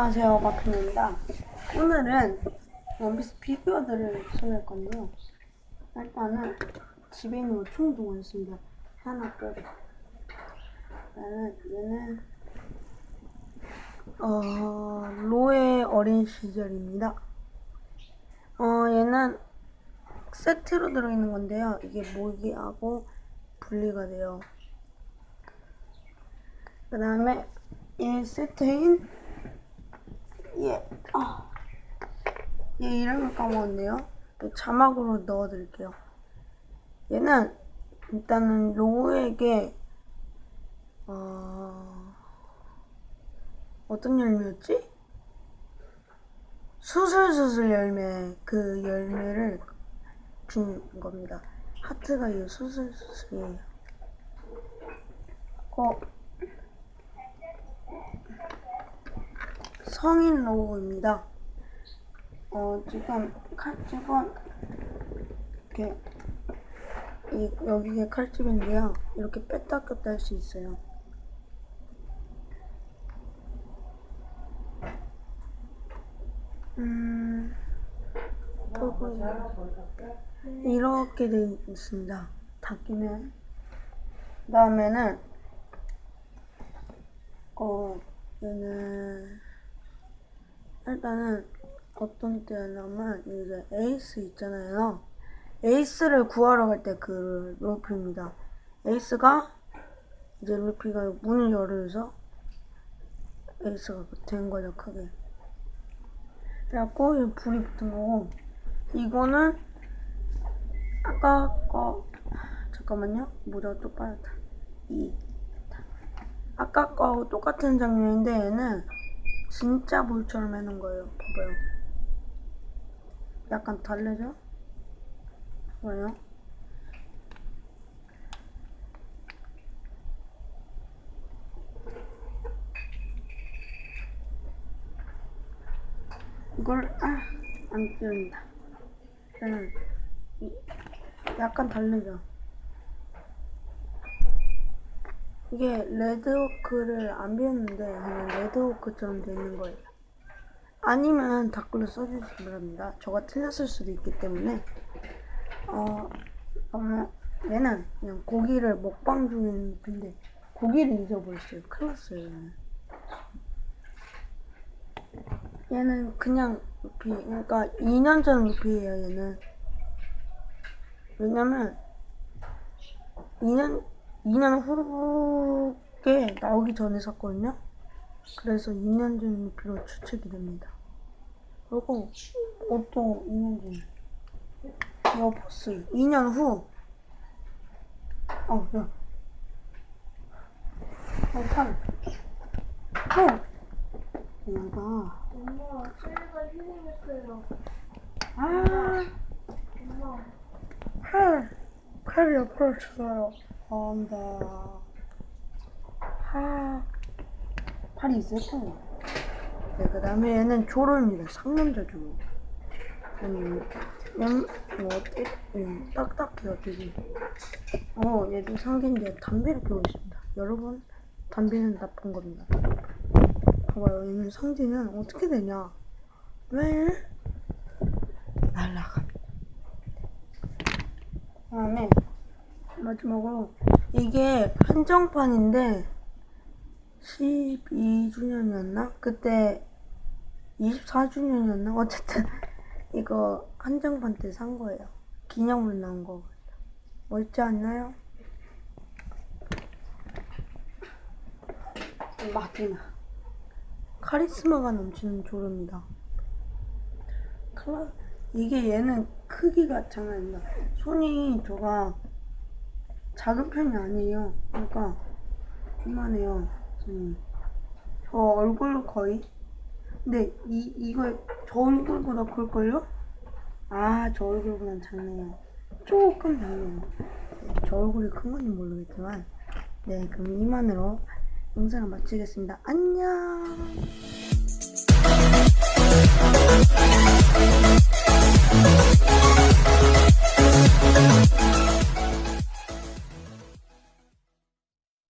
안녕하세요 마크입니다. 오늘은 원피스 피규어들을 소개할 건데요. 일단은 집에 있는 거 총 동원했습니다. 하나 빼고. 일단은 얘는 어 로의 어린 시절입니다. 어 얘는 세트로 들어있는 건데요. 이게 모기하고 분리가 돼요. 그 다음에 이 세트인 얘, 아, 얘 이름을 까먹었네요. 또 자막으로 넣어드릴게요. 얘는 일단은 로우에게 어, 어떤 열매였지? 수술수술 열매 그 열매를 준 겁니다. 하트가 이 수술수술이에요. 어, 성인 로고입니다. 어, 지금 칼집은 이렇게 이, 여기에 칼집인데요. 이렇게 뺐다 꼈다 할 수 있어요. 음, 이렇게 돼 있습니다. 닫기면. 그 다음에는, 어, 얘는, 일단은 어떤 때냐면 이제 에이스 있잖아요. 에이스를 구하러 갈 때 그 루피입니다. 에이스가 이제 루피가 문을 열어서 에이스가 된 거죠 크게. 그래갖고 이 불이 붙은 거고 이거는 아까 거 잠깐만요 모자가 또 빠졌다. 이 아까 거하고 똑같은 장면인데 얘는 진짜 물처럼 해놓은 거예요. 봐봐요. 약간 달래죠? 봐봐요. 이걸 아, 안 끼운다. 약간 다르죠. 이게 레드호크를 안 비웠는데 그냥 레드호크처럼 돼 있는 거예요. 아니면 댓글로 써주시기 바랍니다. 저가 틀렸을 수도 있기 때문에 어, 어 얘는 그냥 고기를 먹방 중인 근데 고기를 잊어버렸어요. 큰일 났어요. 얘는. 얘는 그냥 루피 그러니까 2년 전 루피예요. 얘는 왜냐면 2년 2년 후에 나오기 전에 샀거든요. 그래서 2년 전 루피로 추측이 됩니다. 그리고 옷도 2년 전. 에어포스 2년 후. 어, 야. 어, 참. 어. 얘가. 엄마, 체리가 희생했어요. 아, 엄마, 팔. 팔 옆으로 주어요. 안다. 하. 팔이 있을 거예요. 네, 그 다음에 얘는 조로입니다. 상남자 조로. 아니, 양, 뭐, 어때? 음, 딱딱해요, 되게. 어, 얘도 상기인데 담배를 피우고 있습니다. 여러분, 담배는 나쁜 겁니다. 봐봐요, 얘는 상기는 어떻게 되냐? 왜? 날라갑니다. 그 다음에, 마지막으로, 이게 한정판인데, 12주년이었나? 그때 24주년이었나? 어쨌든 이거 한정판 때 산 거예요. 기념으로 나온 거. 멋있지 않나요? 마지막. 카리스마가 넘치는. 클라... 이게 얘는 크기가 장난 아니다. 손이 저가 작은 편이 아니에요. 그러니까 이만해요. 손이. 저 얼굴 거의. 근데 이 이거 저 얼굴보다 클걸요? 아, 저 얼굴보단 작네요. 조금 작네요. 저 얼굴이 큰 건지 모르겠지만. 네, 그럼 이만으로 영상을 마치겠습니다. 안녕!